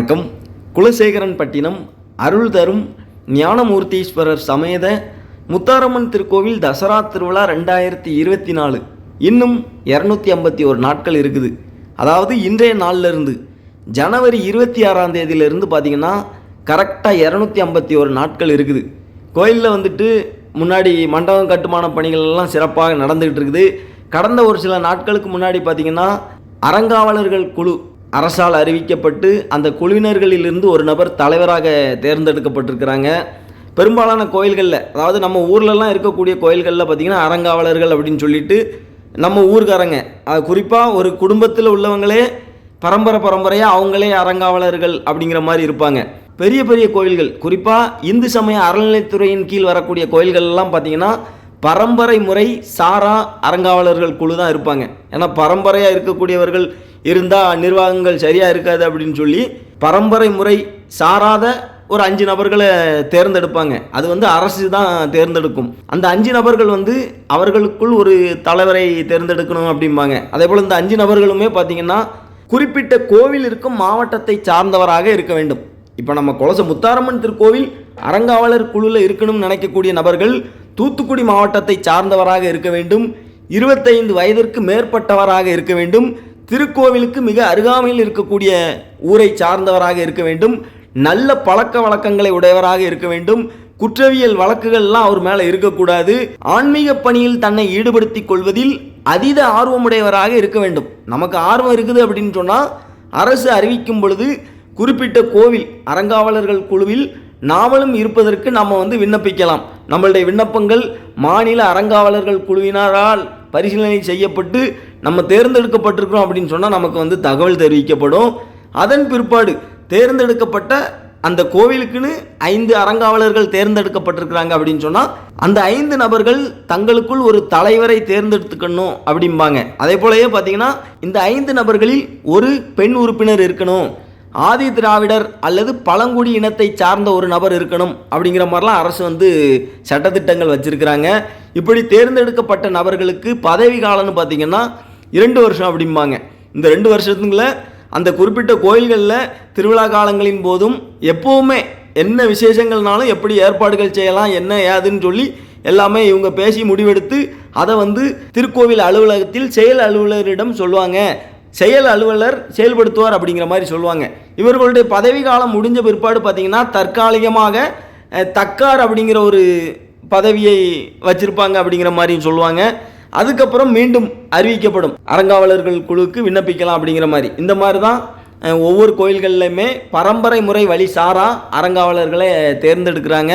வணக்கம். குலசேகரன் பட்டினம் அருள் தரும் ஞானமூர்த்தீஸ்வரர் சமேத முத்தாரம்மன் திருக்கோவில் தசரா திருவிழா ரெண்டாயிரத்தி இருபத்தி நாலு. இன்னும் இரநூத்தி ஐம்பத்தி ஒரு நாட்கள் இருக்குது. அதாவது இன்றைய நாள்ல இருந்து ஜனவரி இருபத்தி ஆறாம் தேதியிலிருந்து பார்த்தீங்கன்னா கரெக்டாக இரநூத்தி ஐம்பத்தி ஒரு நாட்கள் இருக்குது. கோயிலில் வந்துட்டு முன்னாடி மண்டபம் கட்டுமான பணிகள் எல்லாம் சிறப்பாக நடந்துகிட்டு இருக்குது. கடந்த ஒரு சில நாட்களுக்கு முன்னாடி பார்த்தீங்கன்னா அறங்காவலர்கள் குழு அரசால் அறிவிக்கப்பட்டு அந்த குழுவினர்களிலிருந்து ஒரு நபர் தலைவராக தேர்ந்தெடுக்கப்பட்டிருக்கிறாங்க. பெரும்பாலான கோயில்களில் அதாவது நம்ம ஊர்லலாம் இருக்கக்கூடிய கோயில்களில் பார்த்திங்கன்னா அறங்காவலர்கள் அப்படின்னு சொல்லிட்டு நம்ம ஊர்க்காரங்க. அது குறிப்பாக ஒரு குடும்பத்தில் உள்ளவங்களே பரம்பரை பரம்பரையாக அவங்களே அறங்காவலர்கள் அப்படிங்கிற மாதிரி இருப்பாங்க. பெரிய பெரிய கோயில்கள் குறிப்பாக இந்து சமய அறநிலைத்துறையின் கீழ் வரக்கூடிய கோயில்கள்லாம் பார்த்தீங்கன்னா பரம்பரை முறை சாரா அறங்காவலர்கள் குழு தான் இருப்பாங்க. ஏன்னா பரம்பரையாக இருக்கக்கூடியவர்கள் இருந்தால் நிர்வாகங்கள் சரியாக இருக்காது அப்படின்னு சொல்லி பரம்பரை முறை சாராத ஒரு அஞ்சு நபர்களை தேர்ந்தெடுப்பாங்க. அது வந்து அரசு தான் தேர்ந்தெடுக்கும். அந்த அஞ்சு நபர்கள் வந்து அவர்களுக்குள் ஒரு தலைவரை தேர்ந்தெடுக்கணும் அப்படிம்பாங்க. அதே போல் இந்த அஞ்சு நபர்களுமே பார்த்தீங்கன்னா குறிப்பிட்ட கோவில் இருக்கும் மாவட்டத்தை சார்ந்தவராக இருக்க வேண்டும். இப்போ நம்ம கொலச முத்தாரம்மன் திருக்கோவில் அறங்காவலர் குழுவில் இருக்கணும்னு நினைக்கக்கூடிய நபர்கள் தூத்துக்குடி மாவட்டத்தை சார்ந்தவராக இருக்க வேண்டும். இருபத்தைந்து வயதிற்கு மேற்பட்டவராக இருக்க வேண்டும். திருக்கோவிலுக்கு மிக அருகாமையில் இருக்கக்கூடிய ஊரை சார்ந்தவராக இருக்க வேண்டும். நல்ல பழக்க வழக்கங்களை உடையவராக இருக்க வேண்டும். குற்றவியல் வழக்குகள்லாம் அவர் மேலே இருக்கக்கூடாது. ஆன்மீக பணியில் தன்னை ஈடுபடுத்திக் கொள்வதில் அதீத ஆர்வமுடையவராக இருக்க வேண்டும். நமக்கு ஆர்வம் இருக்குது அப்படின்னு சொன்னால் அரசு அறிவிக்கும் பொழுது குறிப்பிட்ட கோவில் அறங்காவலர்கள் குழுவில் நாமளும் இருப்பதற்கு நம்ம வந்து விண்ணப்பிக்கலாம். நம்மளுடைய விண்ணப்பங்கள் மாநில அறங்காவலர்கள் குழுவினரால் பரிசீலனை செய்யப்பட்டு நம்ம தேர்ந்தெடுக்கப்பட்டிருக்கிறோம் அப்படின்னு சொன்னால் நமக்கு வந்து தகவல் தெரிவிக்கப்படும். அதன் பிற்பாடு தேர்ந்தெடுக்கப்பட்ட அந்த கோவிலுக்குன்னு ஐந்து அறங்காவலர்கள் தேர்ந்தெடுக்கப்பட்டிருக்கிறாங்க அப்படின்னு சொன்னால் அந்த ஐந்து நபர்கள் தங்களுக்குள் ஒரு தலைவரை தேர்ந்தெடுத்துக்கணும் அப்படிம்பாங்க. அதே போலயே பார்த்தீங்கன்னா இந்த ஐந்து நபர்களில் ஒரு பெண் உறுப்பினர் இருக்கணும். ஆதி திராவிடர் அல்லது பழங்குடி இனத்தை சார்ந்த ஒரு நபர் இருக்கணும் அப்படிங்கிற மாதிரிலாம் அரசு வந்து சட்டத்திட்டங்கள் வச்சுருக்கிறாங்க. இப்படி தேர்ந்தெடுக்கப்பட்ட நபர்களுக்கு பதவி காலம்னு பார்த்தீங்கன்னா இரண்டு வருஷம் அப்படிம்பாங்க. இந்த ரெண்டு வருஷத்துங்கள அந்த குறிப்பிட்ட கோயில்களில் திருவிழா காலங்களின் போதும் எப்போவுமே என்ன விசேஷங்கள்னாலும் எப்படி ஏற்பாடுகள் செய்யலாம் என்ன ஏதுன்னு சொல்லி எல்லாமே இவங்க பேசி முடிவெடுத்து அதை வந்து திருக்கோவில் அலுவலகத்தில் செயல் அலுவலரிடம் சொல்லுவாங்க. செயல் அலுவலர் செயல்படுத்துவார் அப்படிங்கிற மாதிரி சொல்லுவாங்க. இவர்களுடைய பதவி காலம் முடிஞ்ச பிற்பாடு பார்த்தீங்கன்னா தற்காலிகமாக தக்கார் அப்படிங்கிற ஒரு பதவியை வச்சிருப்பாங்க அப்படிங்கிற மாதிரியும் சொல்லுவாங்க. அதுக்கப்புறம் மீண்டும் அறிவிக்கப்படும். அறங்காவலர்கள் குழுவுக்கு விண்ணப்பிக்கலாம் அப்படிங்கிற மாதிரி. இந்த மாதிரி தான் ஒவ்வொரு கோயில்கள்லையுமே பரம்பரை முறை வழி சாரா அறங்காவலர்களை தேர்ந்தெடுக்கிறாங்க.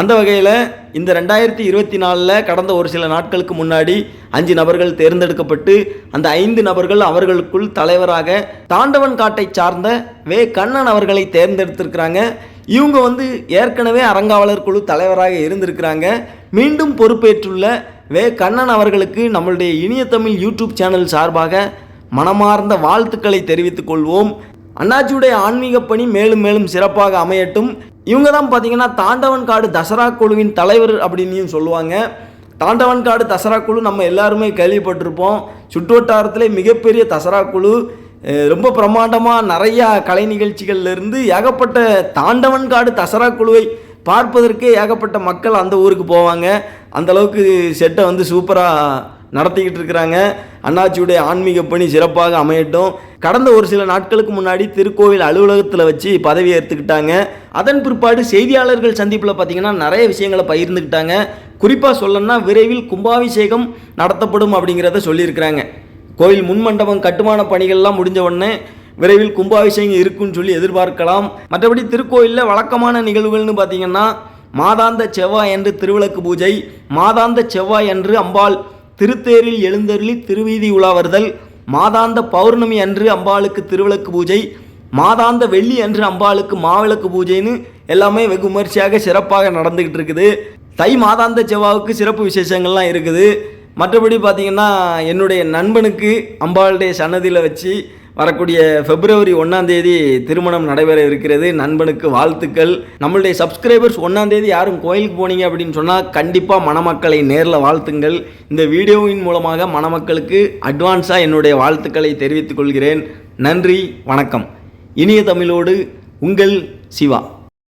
அந்த வகையில் இந்த ரெண்டாயிரத்தி இருபத்தி நாலில் கடந்த ஒரு சில நாட்களுக்கு முன்னாடி அஞ்சு நபர்கள் தேர்ந்தெடுக்கப்பட்டு அந்த ஐந்து நபர்கள் அவர்களுக்குள் தலைவராக தாண்டவன் காட்டை சார்ந்த வே. கண்ணன் அவர்களை தேர்ந்தெடுத்திருக்கிறாங்க. இவங்க வந்து ஏற்கனவே அறங்காவலர் குழு தலைவராக இருந்திருக்கிறாங்க. மீண்டும் பொறுப்பேற்றுள்ள வே. கண்ணன் அவர்களுக்கு நம்மளுடைய இனிய தமிழ் யூடியூப் சேனல் சார்பாக மனமார்ந்த வாழ்த்துக்களை தெரிவித்துக் கொள்வோம். அண்ணாச்சியுடைய ஆன்மீக பணி மேலும் மேலும் சிறப்பாக அமையட்டும். இவங்க தான் பார்த்தீங்கன்னா தாண்டவன் காடு தசரா குழுவின் தலைவர் அப்படின்னும் சொல்லுவாங்க. தாண்டவன் காடு தசரா குழு நம்ம எல்லாருமே கேள்விப்பட்டிருப்போம். சுற்றுவட்டாரத்தில் மிகப்பெரிய தசரா குழு ரொம்ப பிரமாண்டமாக நிறையா கலை நிகழ்ச்சிகள்லேருந்து ஏகப்பட்ட தாண்டவன் காடு தசரா குழுவை பார்ப்பதற்கே ஏகப்பட்ட மக்கள் அந்த ஊருக்கு போவாங்க. அந்த அளவுக்கு செட்டை வந்து சூப்பராக நடத்திக்கிட்டு இருக்கிறாங்க. அண்ணாச்சியுடைய ஆன்மீக பணி சிறப்பாக அமையட்டும். கடந்த ஒரு சில நாட்களுக்கு முன்னாடி திருக்கோவில் அலுவலகத்தில் வச்சு பதவி ஏற்றுக்கிட்டாங்க அதன் பிற்பாடு செய்தியாளர்கள் சந்திப்பில் பார்த்தீங்கன்னா நிறைய விஷயங்களை பகிர்ந்துக்கிட்டாங்க. குறிப்பாக சொல்லணும்னா விரைவில் கும்பாபிஷேகம் நடத்தப்படும் அப்படிங்கிறத சொல்லியிருக்கிறாங்க. கோயில் முன்மண்டபம் கட்டுமான பணிகள்லாம் முடிஞ்ச உடனே விரைவில் கும்பாபிஷேகம் இருக்குன்னு சொல்லி எதிர்பார்க்கலாம். மற்றபடி திருக்கோயிலில் வழக்கமான நிகழ்வுகள்னு பார்த்தீங்கன்னா மாதாந்த செவ்வாய் என்று திருவிளக்கு பூஜை மாதாந்த செவ்வாய் என்று அம்பாள் திருத்தேரில் எழுந்தருளி திருவீதி உலாவர்தல் மாதாந்த பௌர்ணமி அன்று அம்பாளுக்கு திருவிளக்கு பூஜை மாதாந்த வெள்ளி அன்று அம்பாளுக்கு மாவிளக்கு பூஜைன்னு எல்லாமே வெகு விமர்சையாக சிறப்பாக நடந்துக்கிட்டு இருக்குது. தை மாதாந்த செவ்வாவுக்கு சிறப்பு விசேஷங்கள்லாம் இருக்குது. மற்றபடி பார்த்தீங்கன்னா என்னுடைய நண்பனுக்கு அம்பாளுடைய சன்னதியில் வச்சு வரக்கூடிய பிப்ரவரி ஒன்றாம் தேதி திருமணம் நடைபெற இருக்கிறது. நண்பனுக்கு வாழ்த்துக்கள். நம்மளுடைய சப்ஸ்கிரைபர்ஸ் ஒன்றாம் தேதி யாரும் கோயிலுக்கு போனீங்க அப்படின்னு சொன்னால் கண்டிப்பாக மணமக்களை நேரில் வாழ்த்துங்கள். இந்த வீடியோவின் மூலமாக மணமக்களுக்கு அட்வான்ஸாக என்னுடைய வாழ்த்துக்களை தெரிவித்துக் கொள்கிறேன். நன்றி வணக்கம். இனிய தமிழோடு உங்கள் சிவா.